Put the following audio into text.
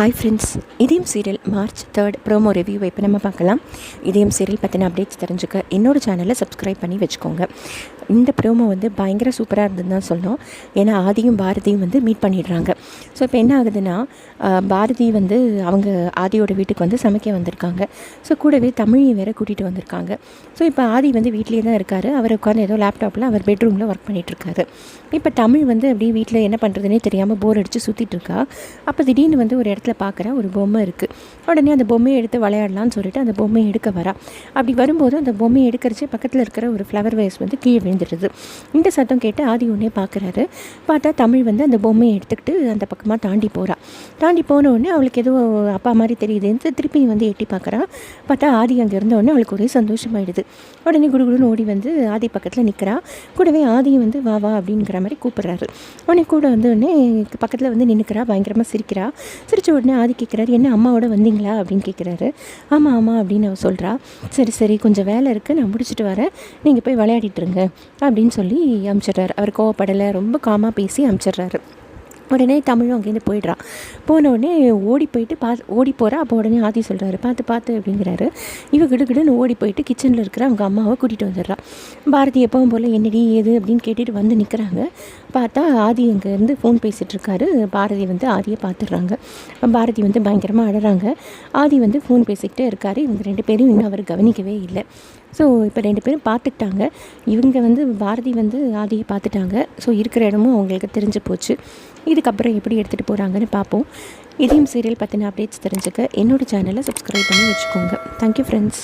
Hi friends Idhayam serial March third promo ரிவ்யூவை இப்போ நம்ம பார்க்கலாம். இதயம் சீரியல் பற்றின அப்டேட்ஸ் தெரிஞ்சுக்க இன்னொரு சேனலை சப்ஸ்கிரைப் பண்ணி வச்சுக்கோங்க. இந்த ப்ரோமோ வந்து பயங்கர சூப்பராக இருந்ததுன்னு தான் சொல்லணும். ஏன்னா ஆதியும் பாரதியும் வந்து மீட் பண்ணிடுறாங்க. ஸோ இப்போ என்ன ஆகுதுன்னா பாரதி வந்து அவங்க ஆதியோட வீட்டுக்கு வந்து சமைக்க வந்திருக்காங்க. ஸோ கூடவே தமிழையும் வேற கூட்டிகிட்டு வந்திருக்காங்க. ஸோ இப்போ ஆதி வந்து வீட்லேயே தான் இருக்கார். அவர் உட்காந்து ஏதோ லேப்டாப்பில் அவர் பெட்ரூமில் ஒர்க் பண்ணிட்டு இப்போ தமிழ் வந்து அப்படியே வீட்டில் என்ன பண்ணுறதுனே தெரியாமல் போர் அடித்து சுற்றிட்டு இருக்கா. அப்போ திடீர்னு வந்து ஒரு இடத்துல பார்க்குற ஒரு பொம்மை இருக்குது உடனே அந்த பொம்மையை எடுத்து விளையாடலான்னு சொல்லிட்டு அந்த பொம்மையை எடுக்க வரா. அப்படி வரும்போது அந்த பொம்மையை எடுக்கிறச்சு பக்கத்தில் இருக்கிற ஒரு ஃப்ளவர் வேஸ் வந்து கீழே விழுந்துடுது இந்த சத்தம் கேட்டு ஆதி உடனே பார்க்குறாரு. பார்த்தா தமிழ் வந்து அந்த பொம்மையை எடுத்துக்கிட்டு அந்த பக்கமாக தாண்டி போகிறா தாண்டி போன உடனே அவளுக்கு ஏதோ அப்பா மாதிரி தெரியுதுன்னு திருப்பி வந்து எட்டி பார்க்குறா. பார்த்தா ஆதி அங்கே இருந்த உடனே அவளுக்கு ஒரே சந்தோஷமாயிடுது. உடனே குடுகுடுன்னு ஓடி வந்து ஆதி பக்கத்தில் நிற்கிறா கூடவே ஆதியும் வந்து வா வா அப்படிங்கிற மாதிரி கூப்பிட்றாரு. உடனே கூட வந்து உடனே பக்கத்தில் வந்து நின்றுக்கிறா பயங்கரமாக சிரிக்கிறா. சிரிச்ச உடனே ஆதி கேட்குறாரு என்ன அம்மாவோட வந்தீங்களா? அப்படின்னு கேட்குறாரு ஆமாம் ஆமாம் அப்படின்னு அவள் சொல்கிறா சரி சரி கொஞ்சம் வேலை இருக்குது நான் முடிச்சுட்டு வரேன். நீங்கள் போய் விளையாடிட்டுருங்க அப்படின்னு சொல்லி அமுச்சிடுறாரு. அவர் கோவப்படலை ரொம்ப காமாக பேசி அனுப்பிச்சிடுறாரு உடனே தமிழும் அங்கேருந்து போயிடுறா. போன உடனே ஓடி போயிட்டு பா ஓடி போகிறா அப்போ உடனே ஆதி சொல்கிறாரு பார்த்து பார்த்து அப்படிங்கிறாரு. இவ கிடுகிடுன்னு ஓடி போயிட்டு கிச்சனில் இருக்கிற அவங்க அம்மாவை கூட்டிகிட்டு வந்துடுறா. பாரதி எப்பவும் போல் என்னடி ஏது? அப்படின்னு கேட்டுட்டு வந்து நிற்கிறாங்க பார்த்தா ஆதி அங்கேருந்து ஃபோன் பேசிகிட்ருக்காரு பாரதி வந்து ஆதியை பார்த்துடுறாங்க. பாரதி வந்து பயங்கரமாக அழகிறாங்க ஆதி வந்து ஃபோன் பேசிக்கிட்டே இருக்காரு. இவங்க ரெண்டு பேரும் இன்னும் அவர் கவனிக்கவே இல்லை. ஸோ இப்போ ரெண்டு பேரும் பார்த்துக்கிட்டாங்க. இவங்க வந்து பாரதி வந்து ஆதியை பார்த்துட்டாங்க. ஸோ இருக்கிற இடமும் அவங்களுக்கு தெரிஞ்சு போச்சு. இதுக்கப்புறம் எப்படி எடுத்துகிட்டு போகிறாங்கன்னு பார்ப்போம். இதையும் சீரியல் பற்றின அப்டேட்ஸ் தெரிஞ்சுக்க. என்னோடய சேனலை சப்ஸ்கிரைப் பண்ணி வச்சுக்கோங்க. Thank you friends